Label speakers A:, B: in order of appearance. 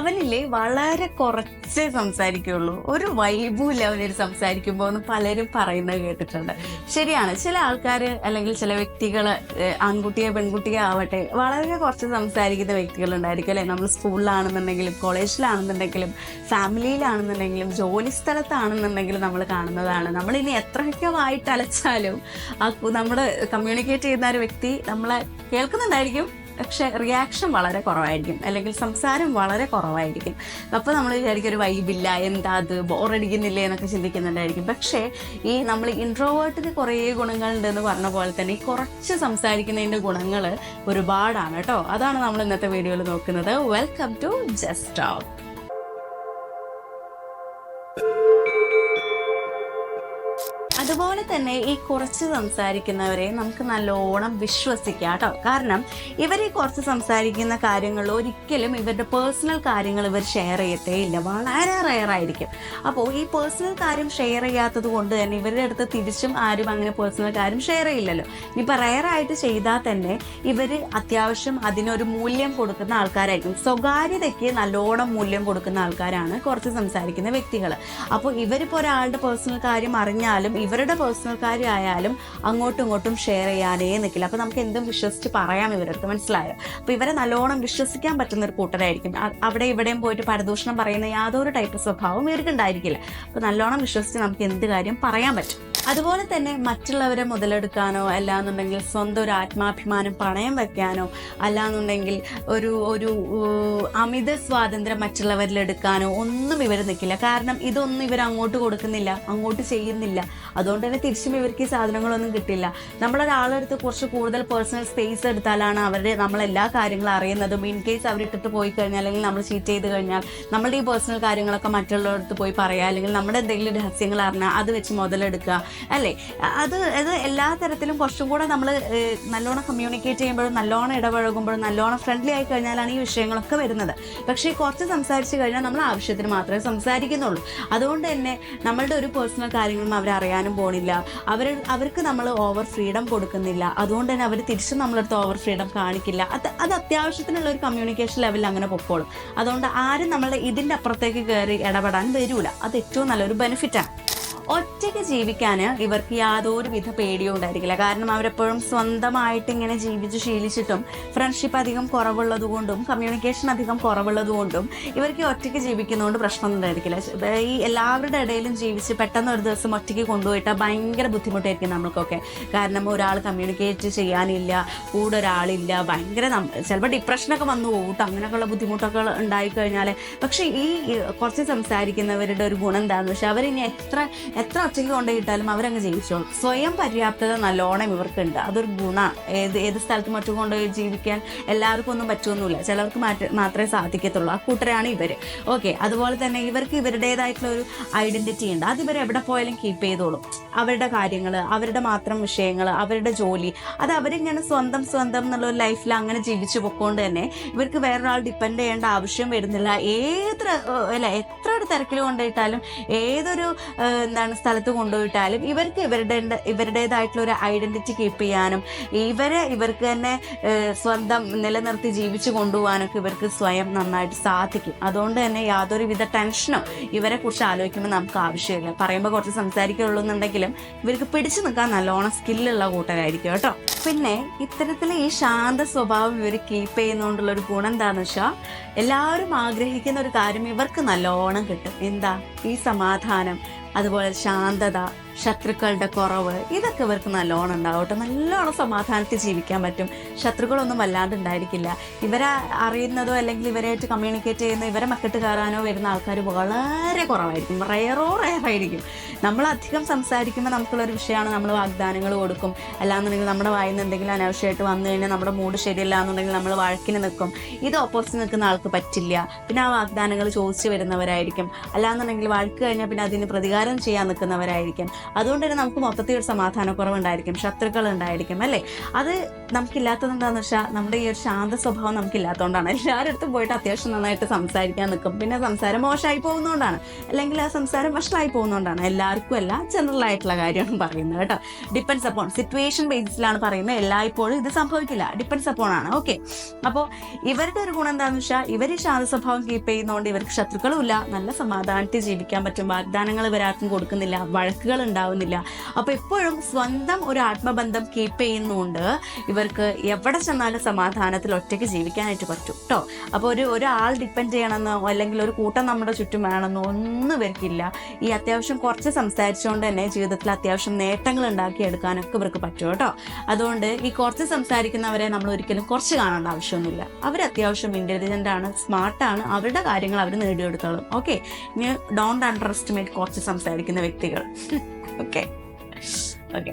A: അവനില്ലേ വളരെ കുറച്ചേ സംസാരിക്കുള്ളൂ. ഒരു വൈബുമില്ല അവനൊരു സംസാരിക്കുമ്പോൾ എന്ന് പലരും പറയുന്നത് കേട്ടിട്ടുണ്ട്. ശരിയാണ് ചില ആൾക്കാർ അല്ലെങ്കിൽ ചില വ്യക്തികൾ ആൺകുട്ടിയെ പെൺകുട്ടിയെ ആവട്ടെ വളരെ കുറച്ച് സംസാരിക്കുന്ന വ്യക്തികൾ ഉണ്ടായിരിക്കും അല്ലെ? നമ്മൾ സ്കൂളിലാണെന്നുണ്ടെങ്കിലും കോളേജിലാണെന്നുണ്ടെങ്കിലും ഫാമിലിയിലാണെന്നുണ്ടെങ്കിലും ജോലി സ്ഥലത്താണെന്നുണ്ടെങ്കിലും നമ്മൾ കാണുന്നതാണ്. നമ്മൾ ഇനി എത്രയൊക്കെ വായിട്ടലച്ചാലും നമ്മുടെ കമ്മ്യൂണിക്കേറ്റ് ചെയ്യുന്ന ഒരു വ്യക്തി നമ്മളെ കേൾക്കുന്നുണ്ടായിരിക്കും. പക്ഷെ റിയാക്ഷൻ വളരെ കുറവായിരിക്കും. അല്ലെങ്കിൽ സംസാരം വളരെ കുറവായിരിക്കും. അപ്പോൾ നമ്മൾ വിചാരിക്കും ഒരു വൈബില്ല എന്താ അത് ബോറടിക്കുന്നില്ലേ എന്നൊക്കെ ചിന്തിക്കുന്നുണ്ടായിരിക്കും. പക്ഷേ ഈ നമ്മൾ ഇൻട്രോവേർട്ടിന് കുറേ ഗുണങ്ങളുണ്ട് എന്ന് പറഞ്ഞ പോലെ തന്നെ ഈ കുറച്ച് സംസാരിക്കുന്നതിന്റെ ഗുണങ്ങൾ ഒരുപാടാണ് കേട്ടോ. അതാണ് നമ്മൾ ഇന്നത്തെ വീഡിയോയിൽ നോക്കുന്നത്. വെൽക്കം ടു ജസ്റ്റ് ടോക്ക് തന്നെ ഈ കുറച്ച് സംസാരിക്കുന്നവരെ നമുക്ക് നല്ലോണം വിശ്വസിക്കാം കേട്ടോ. കാരണം ഇവർ ഈ കുറച്ച് സംസാരിക്കുന്ന കാര്യങ്ങൾ ഒരിക്കലും ഇവരുടെ പേഴ്സണൽ കാര്യങ്ങൾ ഇവർ ഷെയർ ചെയ്യത്തേ ഇല്ല. വളരെ റയർ ആയിരിക്കും. അപ്പോൾ ഈ പേഴ്സണൽ കാര്യം ഷെയർ ചെയ്യാത്തത് കൊണ്ട് തന്നെ ഇവരുടെ അടുത്ത് തിരിച്ചും ആരും അങ്ങനെ പേഴ്സണൽ കാര്യം ഷെയർ ചെയ്യില്ലല്ലോ. ഇനിയിപ്പോൾ റയർ ആയിട്ട് ചെയ്താൽ തന്നെ ഇവർ അത്യാവശ്യം അതിനൊരു മൂല്യം കൊടുക്കുന്ന ആൾക്കാരായിരിക്കും. സ്വകാര്യതയ്ക്ക് നല്ലോണം മൂല്യം കൊടുക്കുന്ന ആൾക്കാരാണ് കുറച്ച് സംസാരിക്കുന്ന വ്യക്തികൾ അപ്പോൾ ഇവരിപ്പോൾ ഒരാളുടെ പേഴ്സണൽ കാര്യം അറിഞ്ഞാലും ഇവരുടെ പേഴ്സണൽ കാര്യം ആയാലും അങ്ങോട്ടും ഇങ്ങോട്ടും ഷെയർ ചെയ്യാനേ നിൽക്കില്ല അപ്പോൾ നമുക്ക് എന്തും വിശ്വസിച്ച് പറയാം ഇവരടുത്ത്. മനസ്സിലായോ? അപ്പോൾ ഇവരെ നല്ലോണം വിശ്വസിക്കാൻ പറ്റുന്ന ഒരു കൂട്ടരായിരിക്കും. അവിടെ ഇവിടെയും പോയിട്ട് പരദൂഷണം പറയുന്ന യാതൊരു ടൈപ്പ് സ്വഭാവം ഇവർക്ക് ഉണ്ടായിരിക്കില്ല അപ്പോൾ നല്ലോണം വിശ്വസിച്ച് നമുക്ക് എന്ത് കാര്യം പറയാൻ പറ്റും. അതുപോലെ തന്നെ മറ്റുള്ളവരെ മുതലെടുക്കാനോ അല്ലാന്നുണ്ടെങ്കിൽ സ്വന്തം ഒരു ആത്മാഭിമാനം പണയം വെക്കാനോ അല്ലാന്നുണ്ടെങ്കിൽ ഒരു ഒരു അമിത സ്വാതന്ത്ര്യം മറ്റുള്ളവരിൽ എടുക്കാനോ ഒന്നും ഇവർ നിൽക്കില്ല. കാരണം ഇതൊന്നും ഇവർ അങ്ങോട്ട് കൊടുക്കുന്നില്ല അങ്ങോട്ട് ചെയ്യുന്നില്ല. അതുകൊണ്ട് തന്നെ തിരിച്ചും ഇവർക്ക് ഈ സാധനങ്ങളൊന്നും കിട്ടില്ല. നമ്മളൊരാളെടുത്ത് കുറച്ച് കൂടുതൽ പേഴ്സണൽ സ്പേസ് എടുത്താലാണ് അവരുടെ നമ്മളെല്ലാ കാര്യങ്ങളും അറിയുന്നതും. ഇൻ കേസ് അവരിട്ടിട്ട് പോയി കഴിഞ്ഞാൽ അല്ലെങ്കിൽ നമ്മൾ ചീറ്റ് ചെയ്ത് കഴിഞ്ഞാൽ നമ്മളുടെ ഈ പേഴ്സണൽ കാര്യങ്ങളൊക്കെ മറ്റുള്ളവരടുത്ത് പോയി പറയുക അല്ലെങ്കിൽ നമ്മുടെ എന്തെങ്കിലും രഹസ്യങ്ങൾ അറിഞ്ഞാൽ അത് വെച്ച് മുതലെടുക്കുക. അല്ലേ? അത് അത് എല്ലാ തരത്തിലും കുറച്ചും കൂടെ നമ്മൾ നല്ലോണം കമ്മ്യൂണിക്കേറ്റ് ചെയ്യുമ്പോഴും നല്ലോണം ഇടപഴകുമ്പോഴും നല്ലോണം ഫ്രണ്ട്ലി ആയി കഴിഞ്ഞാലാണ് ഈ വിഷയങ്ങളൊക്കെ വരുന്നത്. പക്ഷേ കുറച്ച് സംസാരിച്ച് കഴിഞ്ഞാൽ നമ്മൾ ആവശ്യത്തിന് മാത്രമേ സംസാരിക്കുന്നുള്ളൂ. അതുകൊണ്ട് തന്നെ നമ്മളുടെ ഒരു പേഴ്സണൽ കാര്യങ്ങളും അവർ അറിയാനും പോണില്ല. അവർ അവർക്ക് നമ്മൾ ഓവർ ഫ്രീഡം കൊടുക്കുന്നില്ല. അതുകൊണ്ട് തന്നെ അവർ തിരിച്ചും നമ്മളടുത്ത് ഓവർ ഫ്രീഡം കാണിക്കില്ല. അത് അത് അത്യാവശ്യത്തിനുള്ള ഒരു കമ്മ്യൂണിക്കേഷൻ ലെവലിൽ അങ്ങനെ പൊക്കോളും. അതുകൊണ്ട് ആരും നമ്മളെ ഇതിന്റെ അപ്പുറത്തേക്ക് കയറി ഇടപെടാൻ വരില്ല അത് ഏറ്റവും നല്ലൊരു ബെനിഫിറ്റാണ് ഒറ്റയ്ക്ക് ജീവിക്കാൻ ഇവർക്ക് യാതൊരു വിധ പേടിയും ഉണ്ടായിരിക്കില്ല. കാരണം അവരെപ്പോഴും സ്വന്തമായിട്ട് ഇങ്ങനെ ജീവിച്ച് ശീലിച്ചിട്ടും ഫ്രണ്ട്ഷിപ്പ് അധികം കുറവുള്ളത് കൊണ്ടും കമ്മ്യൂണിക്കേഷൻ അധികം കുറവുള്ളത് കൊണ്ടും ഇവർക്ക് ഒറ്റയ്ക്ക് ജീവിക്കുന്നതുകൊണ്ട് പ്രശ്നമൊന്നും ഉണ്ടായിരിക്കില്ല. ഈ എല്ലാവരുടെ ഇടയിലും ജീവിച്ച് പെട്ടെന്ന് ഒരു ദിവസം ഒറ്റയ്ക്ക് കൊണ്ടുപോയിട്ട് ഭയങ്കര ബുദ്ധിമുട്ടായിരിക്കും നമ്മൾക്കൊക്കെ. കാരണം ഒരാൾ കമ്മ്യൂണിക്കേറ്റ് ചെയ്യാനില്ല കൂടെ ഒരാളില്ല ഭയങ്കര ചിലപ്പോൾ ഡിപ്രഷനൊക്കെ വന്നു പോകും അങ്ങനെയൊക്കെയുള്ള ബുദ്ധിമുട്ടൊക്കെ ഉണ്ടായിക്കഴിഞ്ഞാൽ പക്ഷേ ഈ കുറച്ച് സംസാരിക്കുന്നവരുടെ ഒരു ഗുണം എന്താണെന്ന് വെച്ചാൽ അവരിനി എത്ര എത്ര ഒച്ചയ്ക്ക് കൊണ്ടുപോയിട്ടാലും അവരങ്ങ് ജീവിച്ചോളും. സ്വയം പര്യാപ്തത നല്ലോണം ഇവർക്കുണ്ട്. അതൊരു ഗുണ. ഏത് ഏത് സ്ഥലത്ത് മറ്റും കൊണ്ടുപോയി ജീവിക്കാൻ എല്ലാവർക്കും ഒന്നും പറ്റുമൊന്നുമില്ല ചിലവർക്ക് മാത്രമേ സാധിക്കത്തുള്ളൂ. ആ കൂട്ടരാണ് ഇവർ ഓക്കെ അതുപോലെ തന്നെ ഇവർക്ക് ഇവരുടേതായിട്ടുള്ള ഒരു ഐഡന്റിറ്റി ഉണ്ട് അത് ഇവർ എവിടെ പോയാലും കീപ്പ് ചെയ്തോളും. അവരുടെ കാര്യങ്ങൾ അവരുടെ മാത്രം വിഷയങ്ങൾ അവരുടെ ജോലി. അത് അവരിങ്ങനെ സ്വന്തം സ്വന്തം എന്നുള്ള ഒരു ലൈഫിൽ അങ്ങനെ ജീവിച്ചു പൊക്കോണ്ട് തന്നെ ഇവർക്ക് വേറൊരാൾ ഡിപ്പെൻഡ് ചെയ്യേണ്ട ആവശ്യം വരുന്നില്ല. ഏത് അല്ല എത്ര ഒരു തിരക്കിൽ കൊണ്ടുപോയിട്ടാലും ഏതൊരു എന്താണ് സ്ഥലത്ത് കൊണ്ടുപോയിട്ടാലും ഇവർക്ക് ഇവരുടെ ഇവരുടേതായിട്ടുള്ള ഒരു ഐഡന്റിറ്റി കീപ്പ് ചെയ്യാനും ഇവരെ ഇവർക്ക് തന്നെ സ്വന്തം നിലനിർത്തി ജീവിച്ചു കൊണ്ടുപോകാനൊക്കെ ഇവർക്ക് സ്വയം നന്നായിട്ട് സാധിക്കും. അതുകൊണ്ട് തന്നെ യാതൊരുവിധ ടെൻഷനോ ഇവരെക്കുറിച്ച് ആലോചിക്കുമ്പോൾ നമുക്ക് ആവശ്യമില്ല. പറയുമ്പോൾ കുറച്ച് സംസാരിക്കുള്ളൂ എന്നുണ്ടെങ്കിലും ഇവർക്ക് പിടിച്ചു നിൽക്കാൻ നല്ലോണം സ്കില്ലുള്ള കൂട്ടരായിരിക്കും കേട്ടോ. പിന്നെ ഇത്തരത്തിലെ ഈ ശാന്ത സ്വഭാവം ഇവർ കീപ്പ് ചെയ്യുന്നതുകൊണ്ടുള്ള ഒരു ഗുണം എന്താണെന്ന് വെച്ചാൽ എല്ലാവരും ആഗ്രഹിക്കുന്ന ഒരു കാര്യം ഇവർക്ക് നല്ലോണം കിട്ടും. എന്താ? ഈ സമാധാനം അതുപോലെ ശാന്തത ശത്രുക്കളുടെ കുറവ് ഇതൊക്കെ ഇവർക്ക് നല്ലോണം ഉണ്ടാവും നല്ലോണം സമാധാനത്തിൽ ജീവിക്കാൻ പറ്റും. ശത്രുക്കളൊന്നും വല്ലാണ്ട് ഉണ്ടായിരിക്കില്ല. ഇവരെ അറിയുന്നതോ അല്ലെങ്കിൽ ഇവരായിട്ട് കമ്മ്യൂണിക്കേറ്റ് ചെയ്യുന്ന ഇവരെ മക്കിട്ട് കയറാനോ വരുന്ന ആൾക്കാർ വളരെ കുറവായിരിക്കും. റയറോ റയറായിരിക്കും നമ്മൾ അധികം സംസാരിക്കുമ്പോൾ നമുക്കുള്ളൊരു വിഷയമാണ് നമ്മൾ വാഗ്ദാനങ്ങൾ കൊടുക്കും. അല്ലാന്നുണ്ടെങ്കിൽ നമ്മുടെ വായിൽ നിന്ന് എന്തെങ്കിലും അനാവശ്യമായിട്ട് വന്നു കഴിഞ്ഞാൽ നമ്മുടെ മൂഡ് ശരിയല്ല എന്നുണ്ടെങ്കിൽ നമ്മൾ വഴക്കിന് നിൽക്കും. ഇത് ഓപ്പോസിറ്റ് നിൽക്കുന്ന ആൾക്ക് പറ്റില്ല. പിന്നെ ആ വാഗ്ദാനങ്ങൾ ചോദിച്ചു വരുന്നവരായിരിക്കും. അല്ലാന്നുണ്ടെങ്കിൽ വഴക്ക് കഴിഞ്ഞാൽ പിന്നെ അതിന് പ്രതികാരം ചെയ്യാൻ നിൽക്കുന്നവരായിരിക്കും. അതുകൊണ്ട് തന്നെ നമുക്ക് മൊത്തത്തിൽ ഒരു സമാധാനക്കുറവുണ്ടായിരിക്കും ശത്രുക്കൾ ഉണ്ടായിരിക്കും അല്ലേ? അത് നമുക്കില്ലാത്തത് എന്താണെന്ന് വെച്ചാൽ നമ്മുടെ ഈ ഒരു ശാന്ത സ്വഭാവം നമുക്കില്ലാത്തതുകൊണ്ടാണ് എല്ലാവരുടെ അടുത്തും പോയിട്ട് അത്യാവശ്യം നന്നായിട്ട് സംസാരിക്കാൻ നിൽക്കും. പിന്നെ സംസാരം മോശമായി പോകുന്നതുകൊണ്ടാണ് അല്ലെങ്കിൽ ആ സംസാരം വഷളായി പോകുന്നതുകൊണ്ടാണ് എല്ലാവർക്കും അല്ല ജനറൽ ആയിട്ടുള്ള കാര്യമാണ് പറയുന്നത് കേട്ടോ. ഡിപ്പെൻസ് അപ്പോൺ സിറ്റുവേഷൻ ബേസിസിലാണ് പറയുന്നത്. എല്ലായ്പ്പോഴും ഇത് സംഭവിക്കില്ല. ഡിപ്പെൻസ് അപ്പോൺ ആണ്. ഓക്കെ അപ്പോൾ ഇവരുടെ ഒരു ഗുണം എന്താണെന്ന് വെച്ചാൽ ഇവർ ശാന്ത സ്വഭാവം കീപ്പ് ചെയ്യുന്നതുകൊണ്ട് ഇവർക്ക് ശത്രുക്കളുമില്ല നല്ല സമാധാനത്തിൽ ജീവിക്കാൻ പറ്റും. വാഗ്ദാനങ്ങൾ ഇവരാർക്കും കൊടുക്കുന്നില്ല. വഴക്കുകൾ ഉണ്ടാവുന്നില്ല. അപ്പോൾ എപ്പോഴും സ്വന്തം ഒരു ആത്മബന്ധം കീപ്പ് ചെയ്യുന്നുണ്ട് ഇവർക്ക് എവിടെ ചെന്നാലും സമാധാനത്തിൽ ഒറ്റയ്ക്ക് ജീവിക്കാനായിട്ട് പറ്റും കേട്ടോ അപ്പോൾ ഒരു ഒരാൾ ഡിപ്പെൻഡ് ചെയ്യണമെന്നോ അല്ലെങ്കിൽ ഒരു കൂട്ടം നമ്മുടെ ചുറ്റും വേണമെന്നോ ഒന്നും ഇവർക്കില്ല. ഈ അത്യാവശ്യം കുറച്ച് സംസാരിച്ചുകൊണ്ട് തന്നെ ജീവിതത്തിൽ അത്യാവശ്യം നേട്ടങ്ങൾ ഉണ്ടാക്കിയെടുക്കാനൊക്കെ ഇവർക്ക് പറ്റും കേട്ടോ അതുകൊണ്ട് ഈ കുറച്ച് സംസാരിക്കുന്നവരെ നമ്മൾ ഒരിക്കലും കുറച്ച് കാണേണ്ട ആവശ്യമൊന്നുമില്ല. അവർ അത്യാവശ്യം ഇന്റലിജന്റ് ആണ് സ്മാർട്ട് ആണ്. അവരുടെ കാര്യങ്ങൾ അവർ നേടിയെടുത്തോളും. ഓക്കെ ഡോണ്ട് അണ്ടർ എസ്റ്റിമേറ്റ് കുറച്ച് സംസാരിക്കുന്ന വ്യക്തികൾ. Okay okay